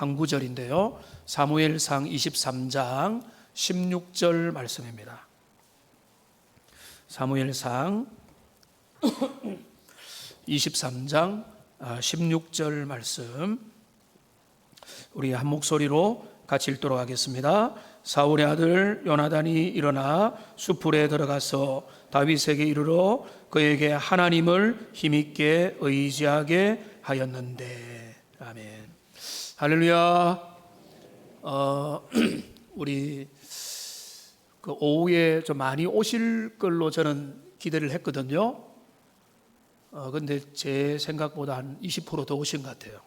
한 구절인데요. 사무엘상 23장 16절 말씀입니다. 사무엘상 23장 16절 말씀 우리 한 목소리로 같이 읽도록 하겠습니다. 사울의 아들 요나단이 일어나 수풀에 들어가서 다윗에게 이르러 그에게 하나님을 힘있게 의지하게 하였는데 아멘. 할렐루야. 어, 우리 그 오후에 좀 많이 오실 걸로 저는 기대를 했거든요. 어, 근데 제 생각보다 한 20%더 오신 것 같아요.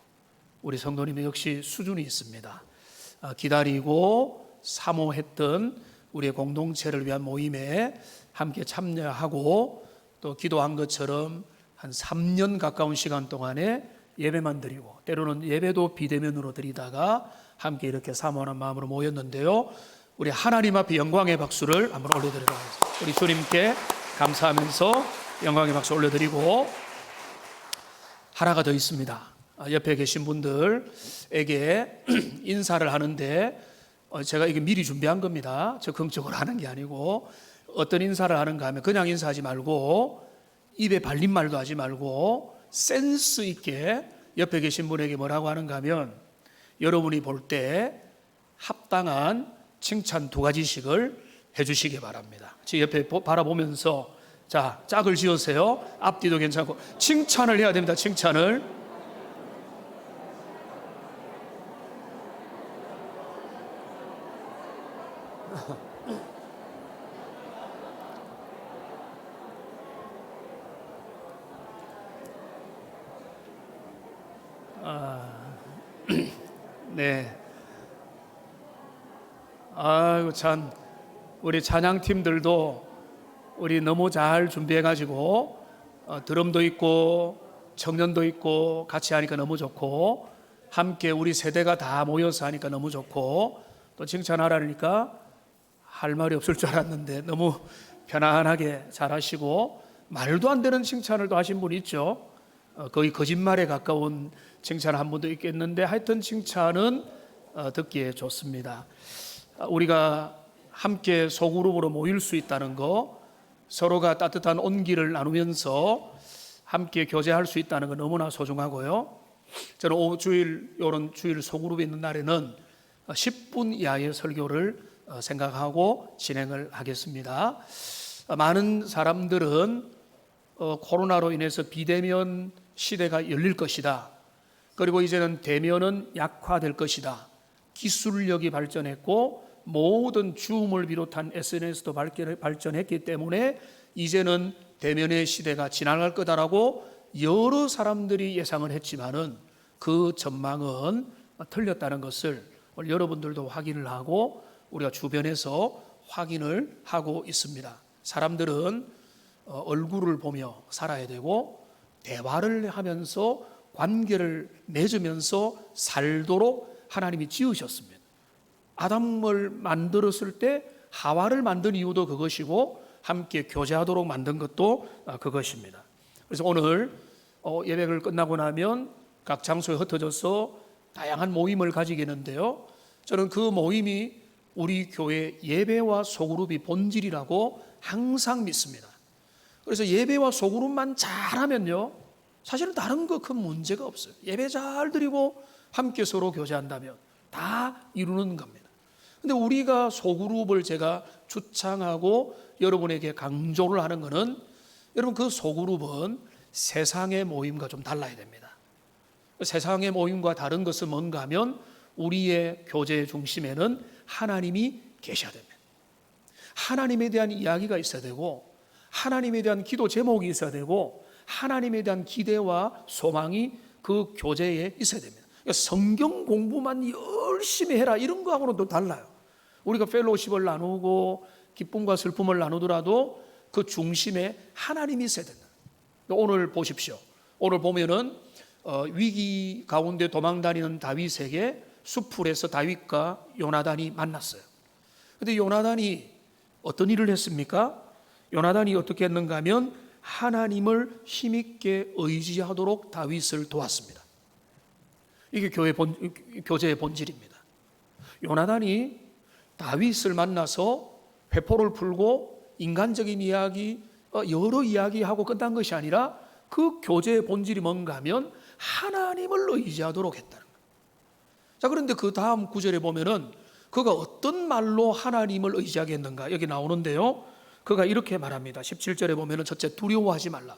우리 성도님이 역시 수준이 있습니다. 아, 기다리고 사모했던 우리의 공동체를 위한 모임에 함께 참여하고 또 기도한 것처럼 한 3년 가까운 시간 동안에 예배만 드리고 때로는 예배도 비대면으로 드리다가 함께 이렇게 사모하는 마음으로 모였는데요. 우리 하나님 앞에 영광의 박수를 한번 올려드리도록 하겠습니다. 우리 주님께 감사하면서 영광의 박수 올려드리고 하나가 더 있습니다. 아, 옆에 계신 분들에게 인사를 하는데 어, 제가 이게 미리 준비한 겁니다. 적극적으로 하는 게 아니고 어떤 인사를 하는가 하면 그냥 인사하지 말고 입에 발린 말도 하지 말고 센스 있게 옆에 계신 분에게 뭐라고 하는가 하면 여러분이 볼 때 합당한 칭찬 두 가지씩을 해주시기 바랍니다. 제 옆에 보- 바라보면서 자 짝을 지으세요. 앞뒤도 괜찮고 칭찬을 해야 됩니다. 칭찬을 네. 아이고 참 우리 찬양 팀들도 우리 너무 잘 준비해 가지고 어, 드럼도 있고 청년도 있고 같이 하니까 너무 좋고 함께 우리 세대가 다 모여서 하니까 너무 좋고 또 칭찬하라니까 할 말이 없을 줄 알았는데 너무 편안하게 잘 하시고 말도 안 되는 칭찬을 또 하신 분이 있죠. 어, 거의 거짓말에 가까운 칭찬 한 분도 있겠는데 하여튼 칭찬은 어, 듣기에 좋습니다. 아, 우리가 함께 소그룹으로 모일 수 있다는 거, 서로가 따뜻한 온기를 나누면서 함께 교제할 수 있다는 거 너무나 소중하고요. 저는 오후 주일 이런 주일 소그룹에 있는 날에는 10분 이하의 설교를 어, 생각하고 진행을 하겠습니다. 아, 많은 사람들은 어, 코로나로 인해서 비대면 시대가 열릴 것이다. 그리고 이제는 대면은 약화될 것이다. 기술력이 발전했고 모든 줌을 비롯한 SNS도 발전- 발전했기 때문에 이제는 대면의 시대가 지나갈 거다라고 여러 사람들이 예상을 했지만은 그 전망은 틀렸다는 것을 여러분들도 확인을 하고 우리가 주변에서 확인을 하고 있습니다. 사람들은 어, 얼굴을 보며 살아야 되고 대화를 하면서 관계를 맺으면서 살도록 하나님이 지으셨습니다. 아담을 만들었을 때 하와를 만든 이유도 그것이고 함께 교제하도록 만든 것도 아, 그것입니다. 그래서 오늘 어, 예배를 끝나고 나면 각 장소에 흩어져서 다양한 모임을 가지겠는데요. 저는 그 모임이 우리 교회 예배와 소그룹이 본질이라고 항상 믿습니다. 그래서 예배와 소그룹만 잘하면요. 사실은 다른 거 큰 문제가 없어요. 예배 잘 드리고 함께 서로 교제한다면 다 이루는 겁니다. 근데 우리가 소그룹을 제가 주창하고 여러분에게 강조를 하는 것은 여러분 그 소그룹은 세상의 모임과 좀 달라야 됩니다. 세상의 모임과 다른 것은 뭔가 하면 우리의 교제의 중심에는 하나님이 계셔야 됩니다. 하나님에 대한 이야기가 있어야 되고 하나님에 대한 기도 제목이 있어야 되고 하나님에 대한 기대와 소망이 그 교제에 있어야 됩니다. 그러니까 성경 공부만 열심히 해라 이런 거하고는 또 달라요. 우리가 펠로십을 나누고 기쁨과 슬픔을 나누더라도 그 중심에 하나님이 있어야 된다. 오늘 보십시오. 오늘 보면은 어, 위기 가운데 도망다니는 다윗에게 수풀에서 다윗과 요나단이 만났어요. 근데 요나단이 어떤 일을 했습니까? 요나단이 어떻게 했는가 하면 하나님을 힘있게 의지하도록 다윗을 도왔습니다. 이게 교회 본 교제의 본질입니다. 요나단이 다윗을 만나서 회포를 풀고 인간적인 이야기 어, 여러 이야기하고 끝난 것이 아니라 그 교제의 본질이 뭔가 하면 하나님을 의지하도록 했다는 거예요. 자, 그런데 그 다음 구절에 보면은 그가 어떤 말로 하나님을 의지하게 했는가 여기 나오는데요. 그가 이렇게 말합니다. 17절에 보면은 첫째 두려워하지 말라.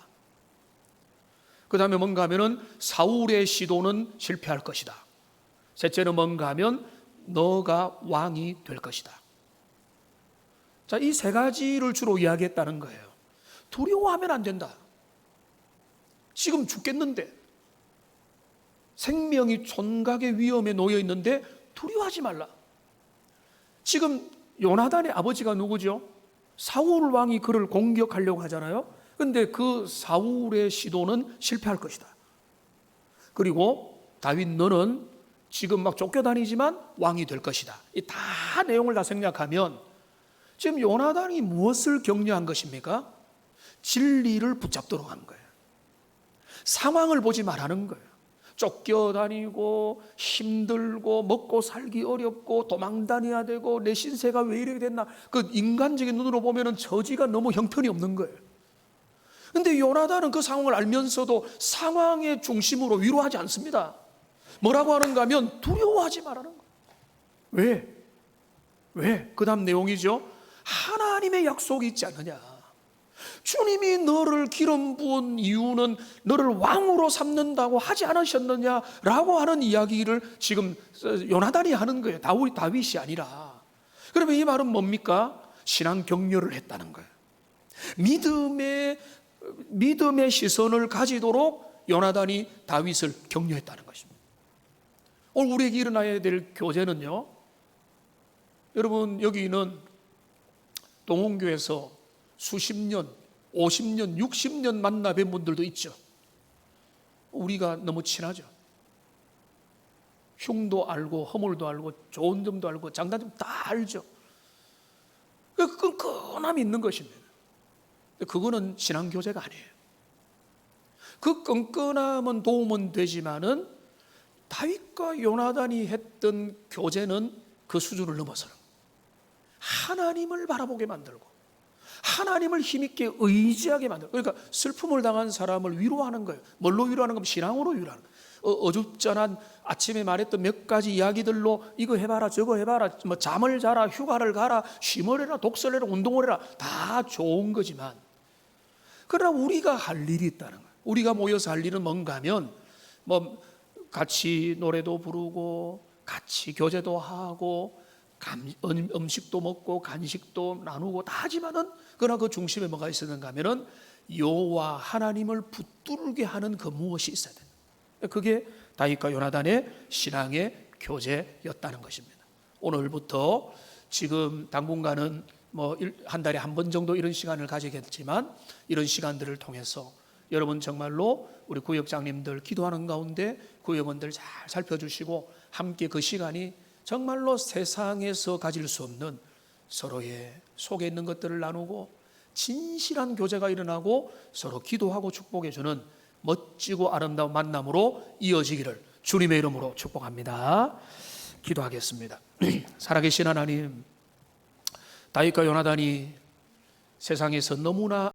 그 다음에 뭔가 하면은 사울의 시도는 실패할 것이다. 셋째는 뭔가 하면 너가 왕이 될 것이다. 자, 이 세 가지를 주로 이야기했다는 거예요. 두려워하면 안 된다. 지금 죽겠는데 생명이 촌각의 위험에 놓여 있는데 두려워하지 말라. 지금 요나단의 아버지가 누구죠? 사울 왕이 그를 공격하려고 하잖아요. 근데 그 사울의 시도는 실패할 것이다. 그리고 다윗 너는 지금 막 쫓겨다니지만 왕이 될 것이다. 이 다 내용을 다 생략하면 지금 요나단이 무엇을 격려한 것입니까? 진리를 붙잡도록 한 거예요. 상황을 보지 말라는 거예요. 쫓겨다니고 힘들고 먹고 살기 어렵고 도망 다녀야 되고 내 신세가 왜 이렇게 됐나 그 인간적인 눈으로 보면은 저지가 너무 형편이 없는 거예요. 근데 요나단은 그 상황을 알면서도 상황의 중심으로 위로하지 않습니다. 뭐라고 하는가 하면 두려워하지 말라는 거예요. 왜? 왜? 그 다음 내용이죠. 하나님의 약속이 있지 않느냐. 주님이 너를 기름 부은 이유는 너를 왕으로 삼는다고 하지 않으셨느냐라고 하는 이야기를 지금 요나단이 하는 거예요. 다윗, 다윗이 아니라. 그러면 이 말은 뭡니까? 신앙 격려를 했다는 거예요. 믿음의 믿음의 시선을 가지도록 요나단이 다윗을 격려했다는 것입니다. 오늘 우리에게 일어나야 될 교제는요. 여러분 여기는 동원교에서 수십 년, 50년, 60년 만나 뵌 분들도 있죠. 우리가 너무 친하죠. 흉도 알고 허물도 알고 좋은 점도 알고 장단점 다 알죠. 그 끈끈함이 있는 것입니다. 그거는 신앙 교제가 아니에요. 그 끈끈함은 도움은 되지만은 다윗과 요나단이 했던 교제는 그 수준을 넘어서는 하나님을 바라보게 만들고 하나님을 힘있게 의지하게 만들고 그러니까 슬픔을 당한 사람을 위로하는 거예요. 뭘로 위로하는 거면 신앙으로 위로하는 거예요. 어, 어줍잖한 아침에 말했던 몇 가지 이야기들로 이거 해봐라 저거 해봐라 뭐 잠을 자라 휴가를 가라 쉼을 해라 독서를 해라 운동을 해라 다 좋은 거지만 그러나 우리가 할 일이 있다는 거예요. 우리가 모여서 할 일은 뭔가 하면 뭐 같이 노래도 부르고 같이 교제도 하고 감, 음- 음식도 먹고 간식도 나누고 다 하지만은 그러나 그 중심에 뭐가 있었는가 하면은 여호와 하나님을 붙들게 하는 그 무엇이 있어야 된다. 그게 다윗과 요나단의 신앙의 교제였다는 것입니다. 오늘부터 지금 당분간은 뭐 한 달에 한 번 정도 이런 시간을 가지겠지만 이런 시간들을 통해서 여러분 정말로 우리 구역장님들 기도하는 가운데 구역원들 잘 살펴주시고 함께 그 시간이 정말로 세상에서 가질 수 없는 서로의 속에 있는 것들을 나누고 진실한 교제가 일어나고 서로 기도하고 축복해 주는 멋지고 아름다운 만남으로 이어지기를 주님의 이름으로 축복합니다. 기도하겠습니다. 살아계신 하나님, 다윗과 요나단이 세상에서 너무나